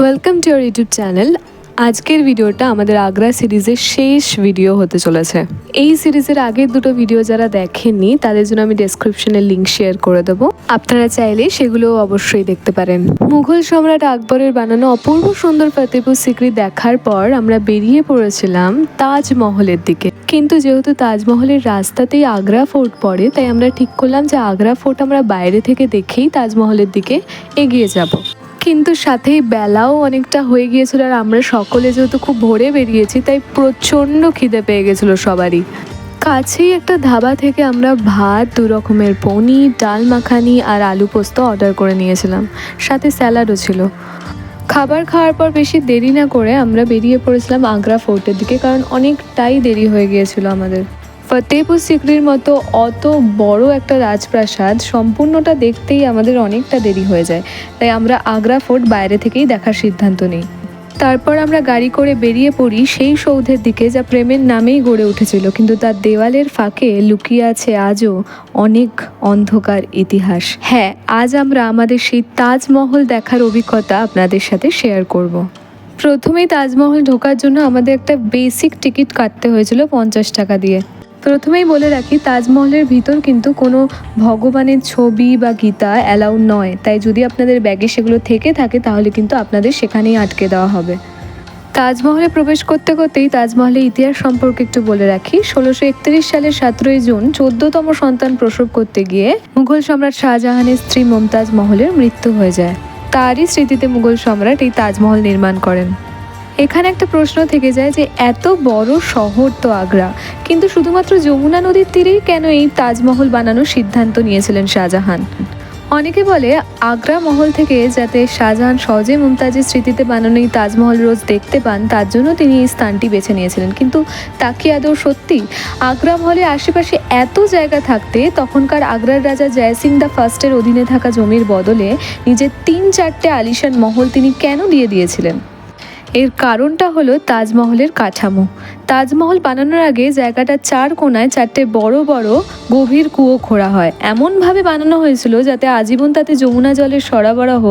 Welcome to your YouTube channel আজকের ভিডিওটা আমাদের আগ্রা সিরিজের শেষ ভিডিও হতে চলেছে। এই সিরিজের আগের দুটো ভিডিও যারা দেখেননি, তাদের জন্য আমি ডেসক্রিপশনে লিংক শেয়ার করে দেবো। আপনারা চাইলে সেগুলো অবশ্যই দেখতে পারেন। মুঘল সম্রাট আকবরের বানানো অপূর্ব সুন্দর ফতেপুর সিক্রি দেখার পর আমরা বেরিয়ে পড়েছিলাম তাজমহলের দিকে। কিন্তু যেহেতু তাজমহলের রাস্তাতেই আগ্রা ফোর্ট পড়ে, তাই আমরা ঠিক করলাম যে আগ্রা ফোর্ট আমরা বাইরে থেকে দেখেই তাজমহলের দিকে এগিয়ে যাব। কিন্তু সাথেই বেলাও অনেকটা হয়ে গিয়েছিল আর আমরা সকলে যেহেতু খুব ভোরে বেরিয়েছি, তাই প্রচণ্ড খিদে পেয়ে গেছিল সবারই। কাছেই একটা ধাবা থেকে আমরা ভাত, দু রকমের পনির, ডাল মাখানি আর আলু পোস্ত অর্ডার করে নিয়েছিলাম। সাথে স্যালাডও ছিল। খাবার খাওয়ার পর বেশি দেরি না করে আমরা বেরিয়ে পড়েছিলাম আগ্রা ফোর্টের দিকে, কারণ অনেকটাই দেরি হয়ে গিয়েছিল আমাদের। ফতেহপুর সিকরির মতো অত বড় একটা রাজপ্রাসাদ সম্পূর্ণটা দেখতেই আমাদের অনেকটা দেরি হয়ে যায়। তাই আমরা আগ্রা ফোর্ট বাইরে থেকেই দেখার সিদ্ধান্ত নিই। তারপর আমরা গাড়ি করে বেরিয়ে পড়ি সেই সৌধের দিকে যা প্রেমের নামেই গড়ে উঠেছিল, কিন্তু তার দেওয়ালের ফাঁকে লুকিয়ে আছে আজও অনেক অন্ধকার ইতিহাস। হ্যাঁ আজ আমরা আমাদের সেই তাজমহল দেখার অভিজ্ঞতা আপনাদের সাথে শেয়ার করব। প্রথমেই তাজমহল ঢোকার জন্য আমাদের একটা বেসিক টিকিট কাটতে হয়েছিল পঞ্চাশ টাকা দিয়ে। প্রথমেই বলে রাখি, তাজমহলের ভিতর কিন্তু কোনো ভগবানের ছবি বা গীতা অ্যালাউ নয়। তাই যদি আপনাদের ব্যাগে সেগুলো থেকে থাকে, তাহলে কিন্তু আপনাদের সেখানেই আটকে দেওয়া হবে। তাজমহলে প্রবেশ করতে করতেই তাজমহলের ইতিহাস সম্পর্কে একটু বলে রাখি। ষোলোশো একত্রিশ সালের সতেরোই জুন চোদ্দতম সন্তান প্রসব করতে গিয়ে মুঘল সম্রাট শাহজাহানের স্ত্রী মমতাজ মহলের মৃত্যু হয়ে যায়। তারই স্মৃতিতে মুঘল সম্রাট এই তাজমহল নির্মাণ করেন। এখানে একটা প্রশ্ন থেকে যায় যে এত বড় শহর তো আগ্রা, কিন্তু শুধুমাত্র যমুনা নদীর তীরেই কেন এই তাজমহল বানানোর সিদ্ধান্ত নিয়েছিলেন শাহজাহান? অনেকে বলে আগ্রা মহল থেকে যাতে শাহজাহান সহজে মুমতাজের স্মৃতিতে বানানো এই তাজমহল রোজ দেখতে পান, তার জন্য তিনি এই স্থানটি বেছে নিয়েছিলেন। কিন্তু তা কি আদৌ সত্যি? আগ্রা মহলের আশেপাশে এত জায়গা থাকতে তখনকার আগ্রার রাজা জয়সিং দ্য ফার্স্টের অধীনে থাকা জমির বদলে নিজের তিন চারটে আলিশান মহল তিনি কেন দিয়ে দিয়েছিলেন? এর কারণটা হলো তাজমহলের কাঠামো। তাজমহল বানানোর আগে জায়গাটা চার কোনায় চারটে বড় বড় গভীর কুয়ো খোঁড়া হয়। এমনভাবে বানানো হয়েছিল যাতে আজীবন তাতে যমুনা জলের সরবরাহ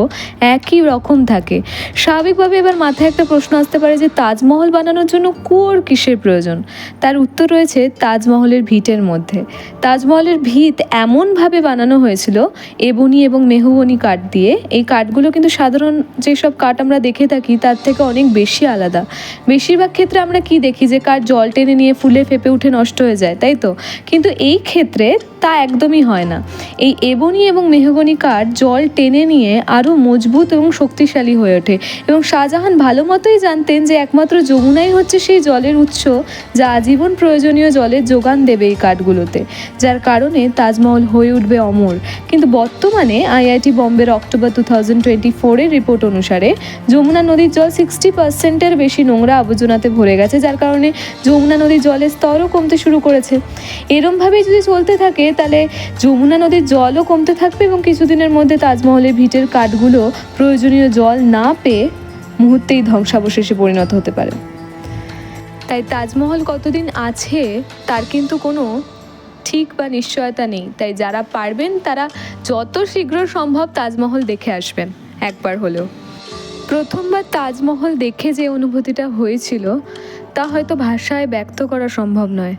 একই রকম থাকে। স্বাভাবিকভাবে এবার মাথায় একটা প্রশ্ন আসতে পারে যে তাজমহল বানানোর জন্য কুয়োর কিসের প্রয়োজন? তার উত্তর রয়েছে তাজমহলের ভিটের মধ্যে। তাজমহলের ভিত এমনভাবে বানানো হয়েছিল এবনি এবং মেহগনি কাঠ দিয়ে। এই কাঠগুলো কিন্তু সাধারণ যেসব কাঠ আমরা দেখে থাকি, তার থেকে অনেক বেশি আলাদা। বেশিরভাগ ক্ষেত্রে আমরা কি দেখি? যে কাঠ জল টেনে নিয়ে ফুলে ফেপে উঠে নষ্ট হয়ে যায়, তাই তো? কিন্তু এই ক্ষেত্রে তা একদমই হয় না। এই এবনি এবং মেহগনি কাঠ জল টেনে নিয়ে আরও মজবুত এবং শক্তিশালী হয়ে ওঠে এবং শাহজাহান ভালো মতোই জানতেন যে একমাত্র যমুনাই হচ্ছে সেই জলের উৎস যা আজীবন প্রয়োজনীয় জলের যোগান দেবে এই কাঠগুলোতে, যার কারণে তাজমহল হয়ে উঠবে অমর। কিন্তু বর্তমানে আইআইটি বম্বের অক্টোবর টু থাউজেন্ড টোয়েন্টি ফোরের রিপোর্ট অনুসারে যমুনা নদীর জল সিক্সটি পার্সেন্টের বেশি নোংরা আবর্জনাতে ভরে গেছে, যার কারণে যমুনা নদীর জলের স্তরও কমতে শুরু করেছে। এরমভাবেই যদি চলতে থাকে তাহলে যমুনা নদীর জলও কমতে থাকবে এবং কিছুদিনের মধ্যে তাজমহলের ভিটের কাঠগুলো প্রয়োজনীয় জল না পেয়ে মুহূর্তেই ধ্বংসাবশেষে পরিণত হতে পারে। তাই তাজমহল কতদিন আছে তার কিন্তু কোনো ঠিক বা নিশ্চয়তা নেই। তাই যারা পারবেন, তারা যত শীঘ্র সম্ভব তাজমহল দেখে আসবেন, একবার হলেও। প্রথমবার তাজমহল দেখে যে অনুভূতিটা হয়েছিল, তা হয়তো ভাষায় ব্যক্ত করা সম্ভব নয়।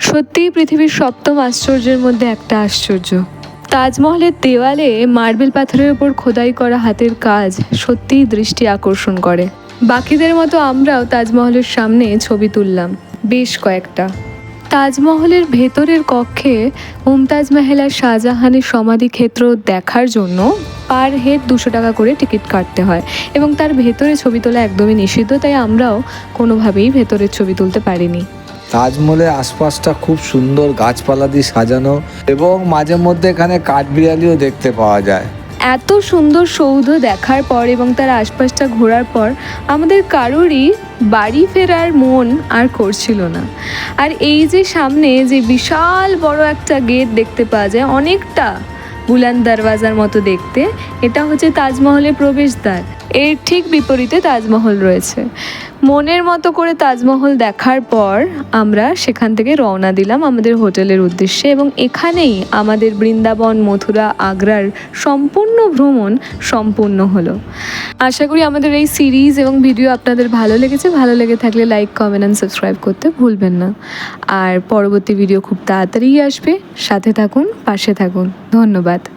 সত্যিই পৃথিবীর সপ্তম আশ্চর্যের মধ্যে একটা আশ্চর্য। তাজমহলের দেওয়ালে মার্বেল পাথরের উপর খোদাই করা হাতের কাজ সত্যিই দৃষ্টি আকর্ষণ করে। বাকিদের মতো আমরাও তাজমহলের সামনে ছবি তুললাম, বেশ কয়েকটা। তাজমহলের ভেতরের কক্ষে মুমতাজ মেহেল শাহজাহানের সমাধিক্ষেত্র দেখার জন্য পার হেড দুশো টাকা করে টিকিট কাটতে হয় এবং তার ভেতরে ছবি তোলা একদমই নিষিদ্ধ, তাই আমরাও কোনোভাবেই ভেতরের ছবি তুলতে পারিনি। তাজমহলের আশপাশটা খুব সুন্দর গাছপালা দিয়ে সাজানো এবং মাঝে মধ্যে এখানে কাঠবিড়ালিও দেখতে পাওয়া যায়। এত সুন্দর সৌধ দেখার পর এবং তার আশপাশটা ঘোরার পর আমাদের কারোরই বাড়ি ফেরার মন আর করছিল না। আর এই যে সামনে যে বিশাল বড় একটা গেট দেখতে পাওয়া যায়, অনেকটা বুলান দরওয়াজার মতো দেখতে, এটা হচ্ছে তাজমহলের প্রবেশদ্বার। এর ঠিক বিপরীতে তাজমহল রয়েছে। মনের মতো করে তাজমহল দেখার পর আমরা সেখান থেকে রওনা দিলাম আমাদের হোটেলের উদ্দেশ্যে এবং এখানেই আমাদের বৃন্দাবন, মথুরা, আগ্রার সম্পূর্ণ ভ্রমণ সম্পূর্ণ হলো। আশা করি আমাদের এই সিরিজ এবং ভিডিও আপনাদের ভালো লেগেছে। ভালো লেগে থাকলে লাইক, কমেন্ট অ্যান্ড সাবস্ক্রাইব করতে ভুলবেন না। আর পরবর্তী ভিডিও খুব তাড়াতাড়িই আসবে। সাথে থাকুন, পাশে থাকুন। ধন্যবাদ।